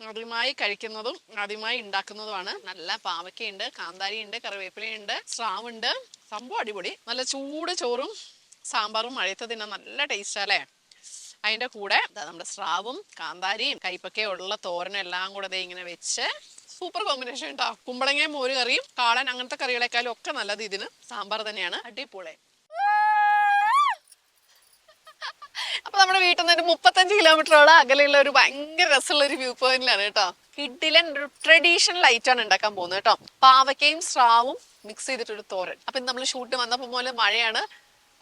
ആദ്യമായി കഴിക്കുന്നതും ആദ്യമായി ഉണ്ടാക്കുന്നതുമാണ്. നല്ല പാവയ്ക്കയുണ്ട് കാന്താരിയുണ്ട് കറിവേപ്പിലയുണ്ട് സ്രാവുണ്ട്. സംഭവം അടിപൊളി. നല്ല ചൂട് ചോറും സാമ്പാറും മഴയത്ത് തിന്നാൻ നല്ല ടേസ്റ്റ് അല്ലേ അതിന്റെ കൂടെ നമ്മുടെ സ്രാവും കാന്താരിയും കൈപ്പക്കയും ഉള്ള തോരനും എല്ലാം കൂടെ ഇങ്ങനെ വെച്ച് സൂപ്പർ കോമ്പിനേഷൻ കേട്ടോ കുമ്പളങ്ങയും മോര് കറിയും കാളൻ അങ്ങനത്തെ കറികളെക്കാളും ഒക്കെ നല്ലത് ഇതിന് സാമ്പാർ തന്നെയാണ്. അടിപൊളി അപ്പൊ നമ്മുടെ വീട്ടിൽ നിന്ന് മുപ്പത്തഞ്ച് കിലോമീറ്ററോളം അകലെയുള്ള ഒരു ഭയങ്കര രസമുള്ള ഒരു വ്യൂ പോയിന്റിലാണ് കേട്ടോ. കിഡിലൻ ഒരു ലൈറ്റ് ആണ് ഉണ്ടാക്കാൻ പോകുന്നത് കേട്ടോ. പാവയ്ക്കയും സ്രാവും മിക്സ് ചെയ്തിട്ടൊരു തോരൻ. അപ്പൊ നമ്മൾ ഷൂട്ട് വന്നപ്പോൾ പോലെ മഴയാണ്.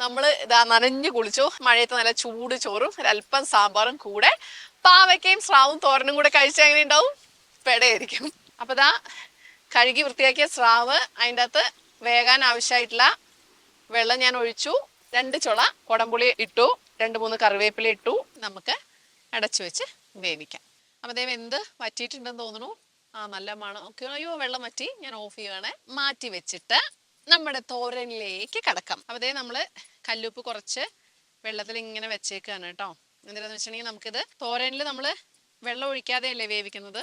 നമ്മൾ ഇതാ നനഞ്ഞു കുളിച്ചു. മഴയത്ത് നല്ല ചൂട് ചോറും ഒരല്പം സാമ്പാറും കൂടെ. പാവയ്ക്കയും സ്രാവും തോരനും കൂടെ കഴിച്ചാൽ എങ്ങനെ ഉണ്ടാവും? പെടയായിരിക്കും. അപ്പൊ ഇതാ കഴുകി വൃത്തിയാക്കിയ സ്രാവ് അതിന്റെ അകത്ത് വേകാൻ ആവശ്യമായിട്ടുള്ള വെള്ളം ഞാൻ ഒഴിച്ചു. രണ്ട് ചുള കുടംപുളി ഇട്ടു രണ്ട് മൂന്ന് കറിവേപ്പില ഇട്ടു നമുക്ക് അടച്ചു വെച്ച് വേവിക്കാം. അപ്പോൾ ദൈവം എന്ത് വറ്റിയിട്ടുണ്ടെന്ന് തോന്നുന്നു? ആ നല്ല മണം. ഒക്കെ അയ്യോ വെള്ളം വറ്റി. ഞാൻ ഓഫ് ചെയ്യുവാണ്. മാറ്റി വെച്ചിട്ട് നമ്മുടെ തോരനിലേക്ക് കടക്കാം. അപ്പോൾ ദേ നമ്മൾ കല്ലുപ്പ് കുറച്ച് വെള്ളത്തിൽ ഇങ്ങനെ വെച്ചേക്കാണ് കേട്ടോ. എന്തിനാന്ന് വെച്ചിട്ടുണ്ടെങ്കിൽ നമുക്കിത് തോരനിൽ നമ്മൾ വെള്ളം ഒഴിക്കാതെയല്ലേ വേവിക്കുന്നത്?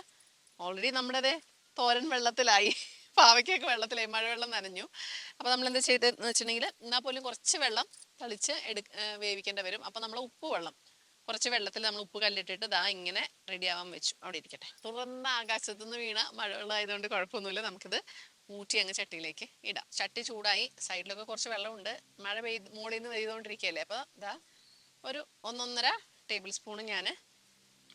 ഓൾറെഡി നമ്മുടെ തോരൻ വെള്ളത്തിലായി. പാവയ്ക്കൊക്കെ വെള്ളത്തിലായി. മഴവെള്ളം നനഞ്ഞു. അപ്പോൾ നമ്മൾ എന്താ ചെയ്തതെന്ന് വെച്ചിട്ടുണ്ടെങ്കിൽ എന്നാൽ പോലും കുറച്ച് വെള്ളം തളിച്ച് എടു വേവിക്കേണ്ടി വരും. അപ്പോൾ നമ്മൾ ഉപ്പ് വെള്ളം. കുറച്ച് വെള്ളത്തിൽ നമ്മൾ ഉപ്പ് കല്ലിട്ടിട്ട് ദാ ഇങ്ങനെ റെഡിയാവാൻ വെച്ചു. അവിടെ ഇരിക്കട്ടെ. തുറന്ന ആകാശത്തു നിന്ന് വീണ മഴവെള്ളം ആയതുകൊണ്ട് കുഴപ്പമൊന്നുമില്ല. നമുക്കിത് ഊറ്റി അങ്ങ് ചട്ടിയിലേക്ക് ഇടാം. ചട്ടി ചൂടായി. സൈഡിലൊക്കെ കുറച്ച് വെള്ളമുണ്ട്. മഴ പെയ്ത് മുകളിൽ നിന്ന് പെയ്തുകൊണ്ടിരിക്കുകയല്ലേ? അപ്പോൾ ദാ ഒരു ഒന്നൊന്നര ടേബിൾ സ്പൂൺ ഞാൻ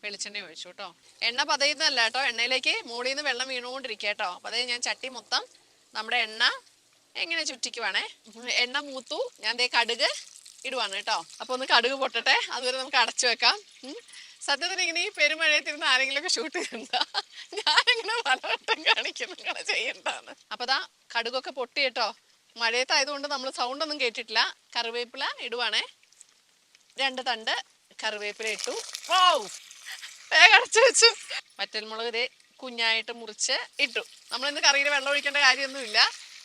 വെളിച്ചെണ്ണ ഒഴിച്ചു കേട്ടോ. എണ്ണ പതയുന്നതല്ല കേട്ടോ. എണ്ണയിലേക്ക് മുകളിൽ നിന്ന് വെള്ളം വീണുകൊണ്ടിരിക്കുക കേട്ടോ. അപ്പോൾ അതായത് ഞാൻ ചട്ടി മൊത്തം നമ്മുടെ എണ്ണ എങ്ങനെ ചുറ്റിക്കുവാണേ എണ്ണ മൂത്തു. ഞാൻ ദേ കടുക് ഇടുവാണ് കേട്ടോ. അപ്പോൾ ഒന്ന് കടുക് പൊട്ടട്ടെ. അതുവരെ നമുക്ക് അടച്ചു വെക്കാം. സത്യത്തിൽ ഇങ്ങനെ ഈ പെരുമഴയത്തിരുന്ന് ആരെങ്കിലുമൊക്കെ ഷൂട്ട് ചെയ്യണ്ട ഞാനിങ്ങനെ പലവട്ടം കാണിക്കുന്നു ഇങ്ങനെ ചെയ്യണ്ടാണ് അപ്പോൾ ദാ കടുകൊക്കെ പൊട്ടി കേട്ടോ. മഴയത്തായതുകൊണ്ട് നമ്മൾ സൗണ്ട് ഒന്നും കേട്ടിട്ടില്ല. കറിവേപ്പില ഇടുവാണേ. രണ്ട് തണ്ട് കറിവേപ്പില ഇട്ടു. വാവ് വേഗം അടച്ചു വെച്ചു. വറ്റൽമുളക് ഇതേ കുഞ്ഞായിട്ട് മുറിച്ച് ഇട്ടു. നമ്മൾ ഇന്ന് കറിയിൽ വെള്ളം ഒഴിക്കേണ്ട കാര്യമൊന്നുമില്ല.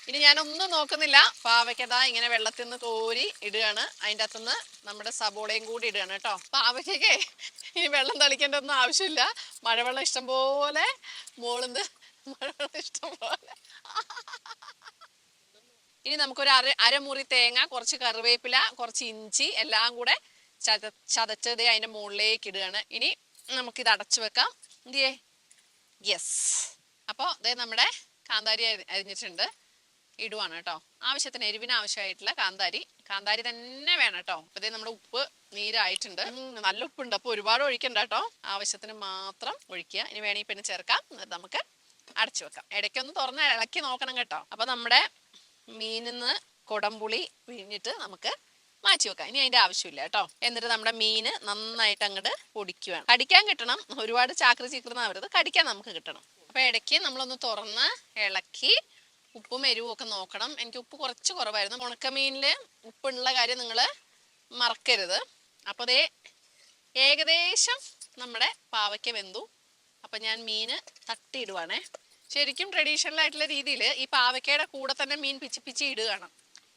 ഇനി ഞാനൊന്നും നോക്കുന്നില്ല. പാവയ്ക്കതാ ഇങ്ങനെ വെള്ളത്തിൽ നിന്ന് കോരി ഇടുകയാണ്. അതിന്റെ അകത്തുനിന്ന് നമ്മുടെ സബോളയും കൂടി ഇടുകയാണ് കേട്ടോ. പാവയ്ക്കൊക്കെ ഇനി വെള്ളം തളിക്കേണ്ട ഒന്നും ആവശ്യമില്ല. മഴവെള്ളം ഇഷ്ടം പോലെ മോളുന്ന് മഴവെള്ളം ഇഷ്ടം പോലെ. ഇനി നമുക്കൊരു അര അരമുറി തേങ്ങ കുറച്ച് കറിവേപ്പില കുറച്ച് ഇഞ്ചി എല്ലാം കൂടെ ചത ചതച്ചത് അതിന്റെ മുകളിലേക്ക് ഇടുകയാണ്. ഇനി നമുക്കിത് അടച്ചു വെക്കാം. എന്തിയേ? യെസ് അപ്പോൾ ഇതേ നമ്മുടെ കാന്താരി അരിഞ്ഞിട്ടുണ്ട്. ഇടുവാണ് കേട്ടോ. ആവശ്യത്തിന് എരിവിന് ആവശ്യമായിട്ടുള്ള കാന്താരി. കാന്താരി തന്നെ വേണം കേട്ടോ. അപ്പൊ ഇതേ നമ്മുടെ ഉപ്പ് നീരായിട്ടുണ്ട്. നല്ല ഉപ്പുണ്ട്. അപ്പോൾ ഒരുപാട് ഒഴിക്കണ്ട കേട്ടോ. ആവശ്യത്തിന് മാത്രം ഒഴിക്കുക. ഇനി വേണമെങ്കിൽ പിന്നെ ചേർക്കാം. എന്നിട്ട് നമുക്ക് അടച്ചു വെക്കാം. ഇടയ്ക്കൊന്ന് തുറന്ന് ഇളക്കി നോക്കണം കേട്ടോ. അപ്പൊ നമ്മുടെ മീനിന്ന് കുടംപുളി പിഴിഞ്ഞിട്ട് നമുക്ക് മാറ്റി വെക്കാം. ഇനി അതിന്റെ ആവശ്യമില്ല കേട്ടോ. എന്നിട്ട് നമ്മുടെ മീന് നന്നായിട്ട് അങ്ങോട്ട് പൊടിക്കുകയാണ് കടിക്കാൻ കിട്ടണം. ഒരുപാട് ചാക്രി ചീക്രുന്നാവരുത്. കടിക്കാൻ നമുക്ക് കിട്ടണം. അപ്പൊ ഇടയ്ക്ക് നമ്മളൊന്ന് തുറന്ന് ഇളക്കി ഉപ്പും എരിവും ഒക്കെ നോക്കണം. എനിക്ക് ഉപ്പ് കുറച്ച് കുറവായിരുന്നു. ഉണക്കമീനിൽ ഉപ്പുള്ള കാര്യം നിങ്ങൾ മറക്കരുത്. അപ്പോൾ അതേ ഏകദേശം നമ്മുടെ പാവയ്ക്ക വെന്തു. അപ്പൊ ഞാൻ മീന് തട്ടിയിടുവാണേ. ശരിക്കും ട്രഡീഷണൽ ആയിട്ടുള്ള രീതിയിൽ ഈ പാവയ്ക്കയുടെ കൂടെ തന്നെ മീൻ പിച്ചി പിച്ചി ഇടുകയാണ്.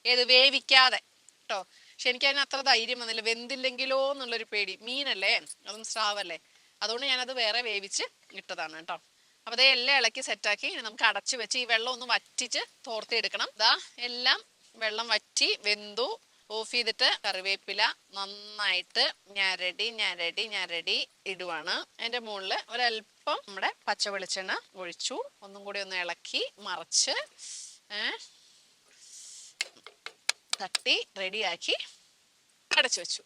ഏത് വേവിക്കാതെ. കേട്ടോ. പക്ഷെ എനിക്ക് അതിന് അത്ര ധൈര്യം വന്നില്ല. വെന്തില്ലെങ്കിലോ എന്നുള്ളൊരു പേടി. മീനല്ലേ? അതും സ്രാവല്ലേ? അതുകൊണ്ട് ഞാനത് വേറെ വേവിച്ച് ഇട്ടതാണ് കേട്ടോ. അപ്പോൾ അതേ എല്ലാം ഇളക്കി സെറ്റാക്കി ഇനി നമുക്ക് അടച്ചു വെച്ച് ഈ വെള്ളം ഒന്ന് വറ്റിച്ച് തോർത്തിയെടുക്കണം. ഇതാ എല്ലാം വെള്ളം വറ്റി വെന്തു. ഓഫ് ചെയ്തിട്ട് കറിവേപ്പില നന്നായിട്ട് ഞരടി ഞരടി ഞരടി ഇടുവാണ്. അതിന്റെ മുകളിൽ ഒരല്പം നമ്മുടെ പച്ച വെളിച്ചെണ്ണ ഒഴിച്ചു. ഒന്നും കൂടി ഒന്ന് ഇളക്കി മറച്ച് തട്ടി റെഡിയാക്കി അടച്ചു വെച്ചു.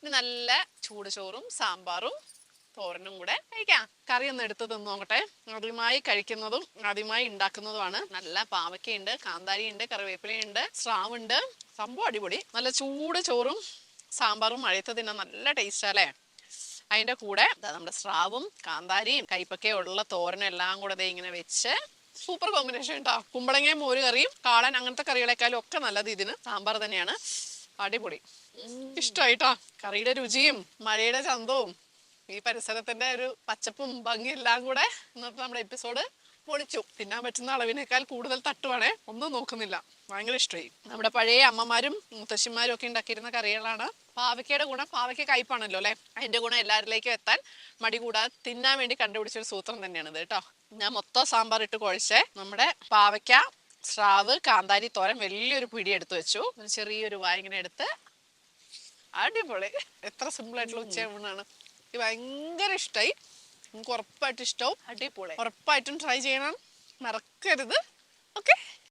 ഇനി നല്ല ചൂട് ചോറും സാമ്പാറും തോരനും കൂടെ കഴിക്കാം. കറി ഒന്ന് എടുത്ത് തിന്ന് നോക്കട്ടെ. ആദ്യമായി കഴിക്കുന്നതും ആദ്യമായി ഉണ്ടാക്കുന്നതുമാണ്. നല്ല പാവയ്ക്കയുണ്ട് കാന്താരിയുണ്ട് കറിവേപ്പിലയുണ്ട് സ്രാവുണ്ട്. സംഭവം അടിപൊളി. നല്ല ചൂട് ചോറും സാമ്പാറും മഴയത്ത് തിന്നാൻ നല്ല ടേസ്റ്റ് അല്ലേ? അതിന്റെ കൂടെ നമ്മുടെ സ്രാവും കാന്താരിയും കൈപ്പക്കയും ഉള്ള തോരനും എല്ലാം കൂടെ ഇങ്ങനെ വെച്ച് സൂപ്പർ കോമ്പിനേഷൻ കേട്ടോ കുമ്പളങ്ങ മോര് കറിയും കാളൻ അങ്ങനത്തെ കറികളെക്കാളും ഒക്കെ നല്ലത് ഇതിന്. സാമ്പാർ തന്നെയാണ്. അടിപൊളി. ഇഷ്ടമായിട്ടോ കറിയുടെ രുചിയും മഴയുടെ ചന്തവും ഈ പരിസരത്തിന്റെ ഒരു പച്ചപ്പും ഭംഗിയും എല്ലാം കൂടെ ഇന്നത്തെ നമ്മുടെ എപ്പിസോഡ് പൊളിച്ചു. തിന്നാൻ പറ്റുന്ന അളവിനേക്കാൾ കൂടുതൽ തട്ടുവാണേ. ഒന്നും നോക്കുന്നില്ല. ഭയങ്കര ഇഷ്ടമായി. നമ്മുടെ പഴയ അമ്മമാരും മുത്തശ്ശിമാരും ഒക്കെ ഉണ്ടാക്കിയിരുന്ന കറികളാണ്. പാവയ്ക്കയുടെ ഗുണം പാവയ്ക്ക കയ്പാണല്ലോ അല്ലെ? അതിന്റെ ഗുണം എല്ലാവരിലേക്കും എത്താൻ മടി കൂടാതെ തിന്നാൻ വേണ്ടി കണ്ടുപിടിച്ച ഒരു സൂത്രം തന്നെയാണ് ഇത് കേട്ടോ. ഞാൻ മൊത്തം സാമ്പാർ ഇട്ട് കുഴച്ചേ നമ്മുടെ പാവയ്ക്ക സ്രാവ് കാന്താരി തോരൻ വലിയൊരു പിടി എടുത്തു വെച്ചു. ചെറിയൊരു വായിങ്ങനെ എടുത്ത് അടിപൊളി. എത്ര സിമ്പിൾ ആയിട്ടുള്ള ഉച്ചയൂണാണ്. ഇത് ഭയങ്കര ഇഷ്ടമായി നിങ്ങൾക്ക് ഉറപ്പായിട്ടും ഇഷ്ടവും. അടിപൊളി. ഉറപ്പായിട്ടും ട്രൈ ചെയ്യണം. മറക്കരുത്. ഓക്കെ